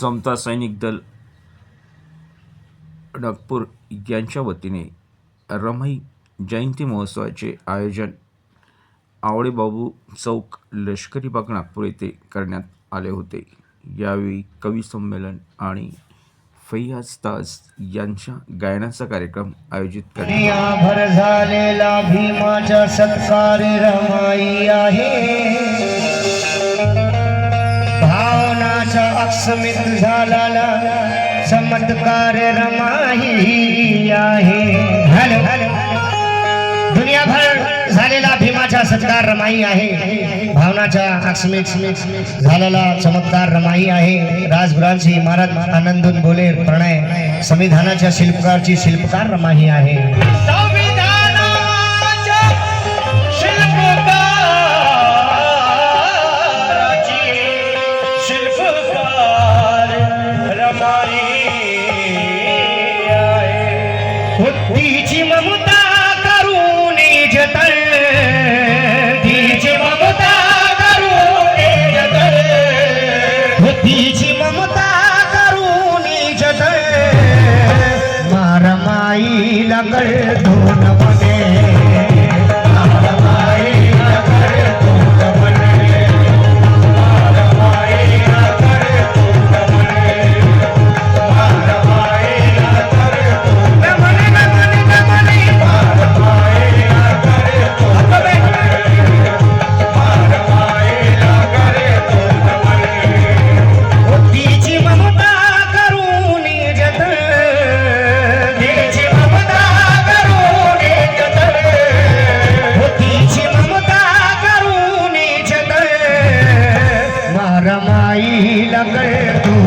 समता सैनिक दल नागपूर यांच्या वतीने रमाई जयंती महोत्सवाचे आयोजन आवळेबाबू चौक लष्करी बाग नागपूर येथे करण्यात आले होते. यावेळी कवी संमेलन आणि फैयाज ताज यांच्या गायनाचा कार्यक्रम आयोजित करण्यात भर अस्मित अक्षमित झालेला चमत्कार रमाही आहे. दुनियाभर झालेला भीमाचा सत्कार रमाई आहे. भावनाचा अक्षमित झालेला चमत्कार रमाई आहे. राजगुरांची इमारत आनंदून बोले प्रणय संविधानाच्या शिल्पकारची शिल्पकार रमाई आहे. ધીજ મમતા કરું ને જતન ધીજ મમતા કરું ને જતન ધીજ મમતા મારા માઈ લગડ लगड दोन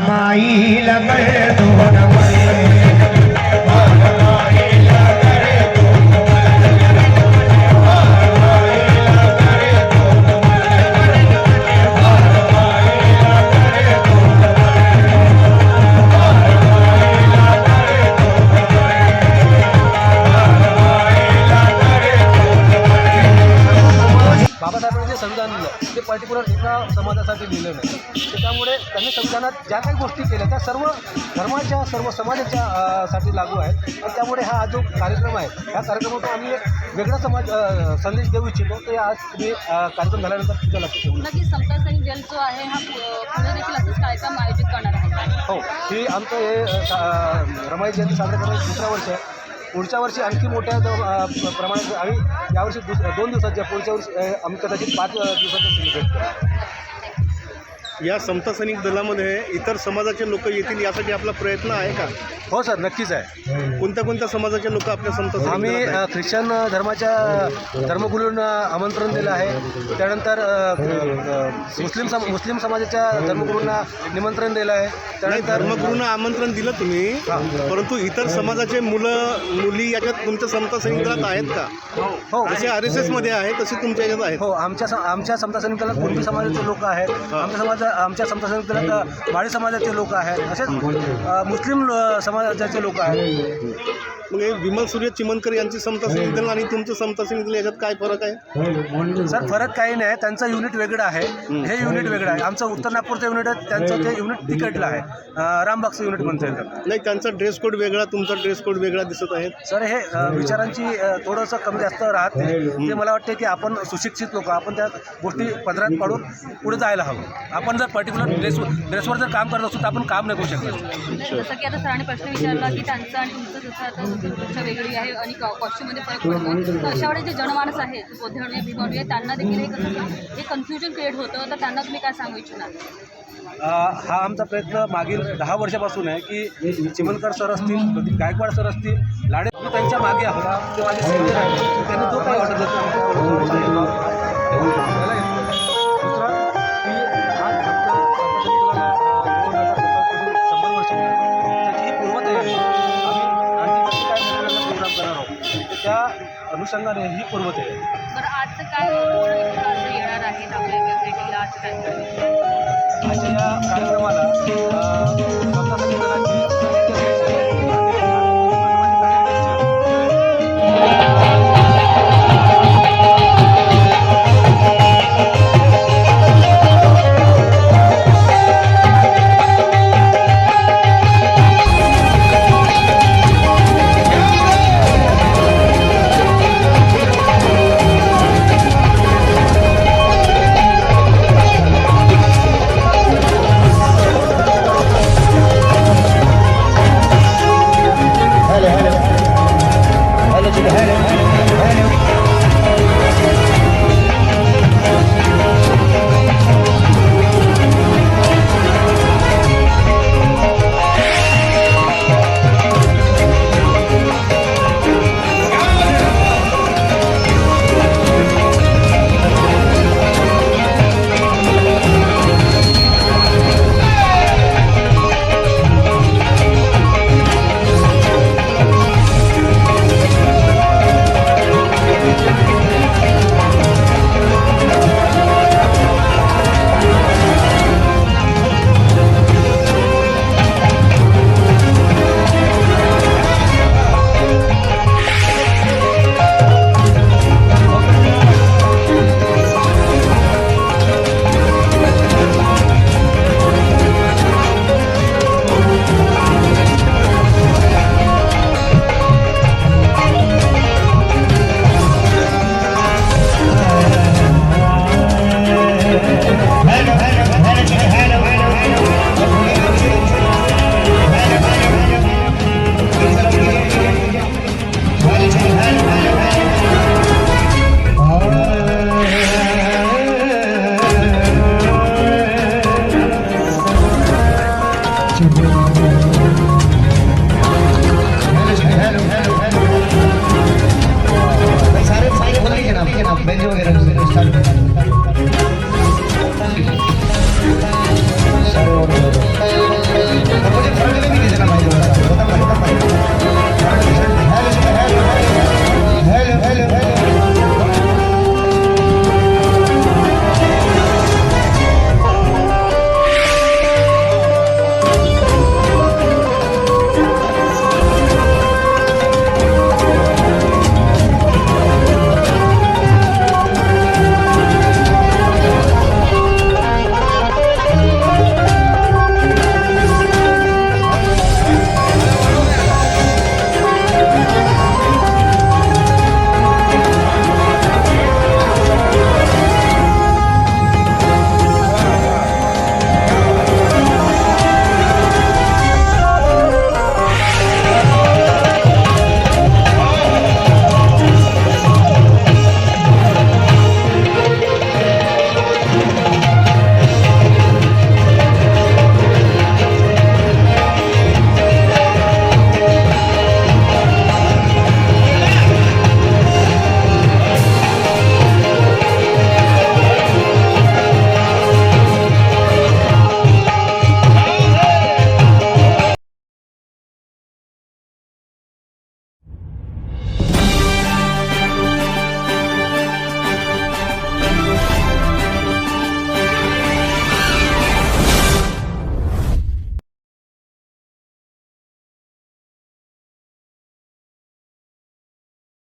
मारमाई लगड दोन सर्व धर्माच्या सर्व समाजाच्या साठी लागू आहेत आणि त्यामुळे हा जो कार्यक्रम आहे ह्या कार्यक्रमातून आम्ही एक वेगळा समाज संदेश देऊ इच्छितो. ते आज तुम्ही कार्यक्रम झाल्यानंतर तुझ्या लक्षात ठेवू नक्कीच समता सैनिक दल जो आहे हा पुढे देखील असेच कार्यक्रम आयोजित करणार आहे. हो ही आमचं हे रमाई जयंती साजरा करण्याचं दुसरा वर्ष आहे. पुढच्या वर्षी आणखी मोठ्या प्रमाणात आम्ही यावर्षी दुस दोन दिवसाच्या पुढच्या वर्षी आम्ही कदाचित पाच दिवसाचं सेलिब्रेट करू. या समता सैनिक दलामध्ये इतर समाजाचे लोक येतील यासाठी आपला प्रयत्न आहे का? हो सर नक्कीच आहे. कोणत्या कोणत्या समाजाचे लोक आपल्या समता आम्ही अ? ख्रिश्चन धर्माच्या धर्मगुरूंना आमंत्रण दिलं आहे. त्यानंतर अ, अ, मुस्लिम सम मुस्लिम समाजाच्या धर्मगुरूंना निमंत्रण दिलं आहे. नाही त्यानंतर धर्मगुरूंना आमंत्रण दिलं तुम्ही परंतु इतर समाजाचे मुलं मुली याच्यात तुमच्या समता दलात आहेत का? हो. जसे आर एस एसमध्ये आहे तसे तुमच्या याच्यात आहेत. हो आमच्या स- आमच्या समता दलात कुणबी समाजाचे लोक आहेत? आमच्या समाजा आमच्या समता अ, माळी समाजाचे लोक आहेत. असेच अ, मुस्लिम अ, समाजाचे लोक आहेत. मग हे विमल सूर्य चिमनकर यांची समता दल आणि तुमचं समता दल याच्यात काय फरक आहे? सर फरक काही नाही. त्यांचं युनिट वेगळं आहे. हे युनिट वेगळं आहे. आमचं उत्तर नागपूरचं युनिट आहे त्यांचं ते युनिट तिकडलं आहे. रामबागचं युनिट म्हणता येईल. नाही त्यांचा ड्रेस कोड वेगळा तुमचा ड्रेस कोड वेगळा दिसत आहे. सर हे विचारांची थोडंसं कमी जास्त राहते. ते मला वाटते की आपण सुशिक्षित लोक आपण त्या गोष्टी पदरात पाडून पुढे जायला हवं. आपण जर पर्टिक्युलर ड्रेस ड्रेसवर जर काम करत असू तर आपण काम नाही करू शकत. जसं की आता सरांनी प्रश्न विचारला की त्यांचं आणि तुमचं जसं आता वेशभूषा वेगळी आहे आणि कॉस्ट्यूममध्ये फरक पडतो तर अशा वेळेस जे जनमानस आहेत बोधवणे भिवंडी त्यांना देखील एक असं हे कन्फ्युजन क्रिएट होतं. तर त्यांना तुम्ही काय सांगू इच्छिणार? हा आमचा प्रयत्न मागील दहा वर्षापासून आहे की चिमनकर सर असतील प्रदीप गायकवाड सर असतील लाडे त्यांच्या मागे आहोत. ते माझे सिनियर आहेत त्यांनी जो काही ऑर्डर अनुषंगाने ही पूर्वतयारी आहे. बरं आजचं काय येणार आहेत आपल्या भेटीला आज काय अशा या